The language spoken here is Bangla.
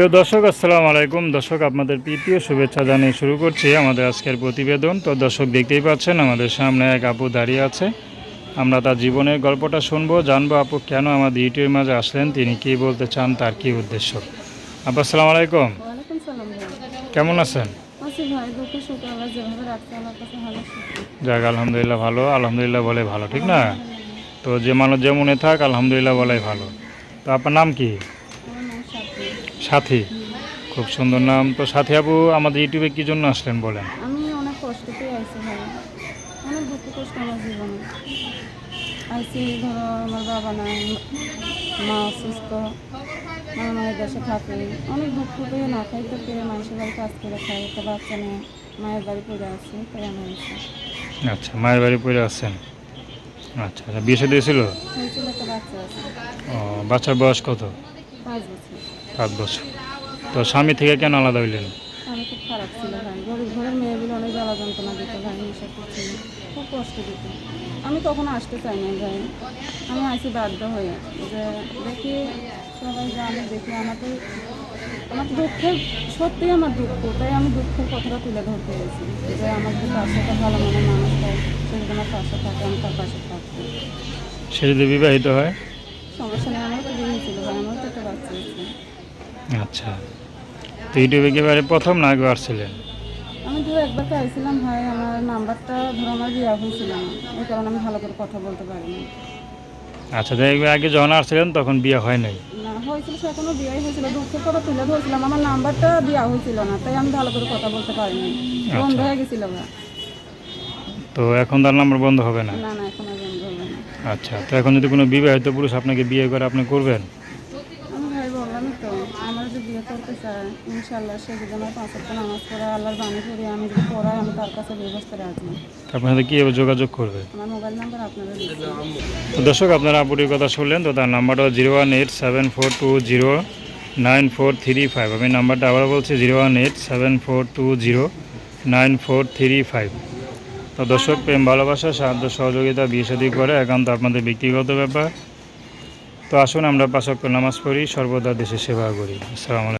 প্রিয় দর্শক আসসালামু আলাইকুম। দর্শক আপনাদের প্রীতীয় শুভেচ্ছা জানিয়ে শুরু করছি আমাদের আজকের প্রতিবেদন। তো দর্শক দেখতেই পাচ্ছেন আমাদের সামনে এক আপু দাঁড়িয়ে আছে। আমরা তার জীবনের গল্পটা শুনব জানব আপু কেন আমাদের ইউটিউবের মাঝে আসলেন তিনি কী বলতে চান তার কী উদ্দেশ্য। আপু আসসালামু আলাইকুম। কেমন আছেন? যাক আলহামদুলিল্লাহ ভালো আলহামদুলিল্লাহ বলে ভালো ঠিক না? তো যে মানুষ যেমনে থাক আলহামদুলিল্লাহ বলাই ভালো। তো আপনার নাম কি? সাথী। খুব সুন্দর নাম। তো সাথী আপু আমাদের ইউটিউবে কী জন্য আসলেন বলেন? আমি অনেক কষ্ট পেয়ে আইছি ভাই। অনেক দুঃখ কষ্ট আমার জীবনে। আইসি ধরো আমার বাবা নাই মা অসুস্থ আমার মায়ের দেশে থাকে। অনেক দুঃখ পেয়ে না খাইতে পেয়ে মানুষের বাড়ি কাজ করে খাই। একটা বাচ্চা নিয়ে মায়ের বাড়ি পড়ে আছে তাই আমি আচ্ছা মায়ের বাড়ি পড়ে আসছেন আচ্ছা আচ্ছা বিয়ে সাথে ছিল হয়েছিল একটা বাচ্চা আছে। ও বাচ্চার বয়স কত? পাঁচ বছর। সাত বছর। তো স্বামী থেকে কেন আলাদা হইলেন? আমি খুব খারাপ ছিল ভাই। ঘরের মেয়েগুলো অনেক জ্বালা যন্ত্রণা দিত ভাই নেশা করছিল খুব কষ্ট দিত। আমি কখনো আসতে চাই না ভাই। আমি আসি বাধ্য হয়ে যে দেখি সবাই জানে দেখি আমাকে আমার দুঃখের সত্যিই আমার দুঃখ। তাই আমি দুঃখের কথাটা তুলে ধরতে গেছি যে আমার যে পাশে একটা ভালো মনে মানুষ পাই সে যদি আমার পাশে থাকে আমি তার পাশে থাকব। সে যদি বিবাহিত হয়? সমস্যা নেই আমারও তো বিয়ে ছিল ভাই আমারও তো একটা বাচ্চা আছে আচ্ছা। তো ইউটিউবে কি এবারে প্রথম না আগে আসছিলেন? আমি ধরো একবার চাইছিলাম ভাই আমার নাম্বারটা ধরো আমার দেওয়া হয়েছিল না। এই কারণে আমি ভালো করে কথা বলতে পারিনি। আচ্ছা দেখবে আগে যখন আসছিলেন তখন বিয়ে হয় নাই? না হয়েছিল সে এখনও বিয়ে হয়েছিল। দুঃখের কথা তুলে ধরেছিলাম আমার নাম্বারটা হয়েছিল না তাই আমি ভালো করে কথা বলতে পারিনি। বন্ধ হয়ে গেছিল তো এখন তার নাম্বার বন্ধ হবে না? না না এখন বন্ধ হবে না। আচ্ছা তো এখন যদি কোনো বিবাহিত পুরুষ আপনাকে বিয়ে করে আপনি করবেন আমি ভাই বললামই তো আমার যদি বিয়ে করতে চায় ইনশাল্লাহ সে যদি আমার পাঁচ নামাজ পড়ে আল্লাহর বাণী করি আমি যদি পড়াই আমি তার কাছে ব্যবস্থা রাখব কীভাবে যোগাযোগ করবে? আমার মোবাইল নাম্বার আপনারা দর্শক আপনারা আপুটির কথা শুনলেন তো তার নাম্বারটা zero one eight seven four two zero nine four three five. আমি নাম্বারটা আবার বলছি zero one eight seven four two zero nine four three five. তো দর্শক প্রেম ভালোবাসা সাহায্য সহযোগিতা বিয়ে করে একান্ত আপনাদের ব্যক্তিগত ব্যাপার। তো আসুন আমরা পাশক্য নামাজ পড়ি সর্বদা দেশের সেবা করি। আসসালামু আলাইকুম।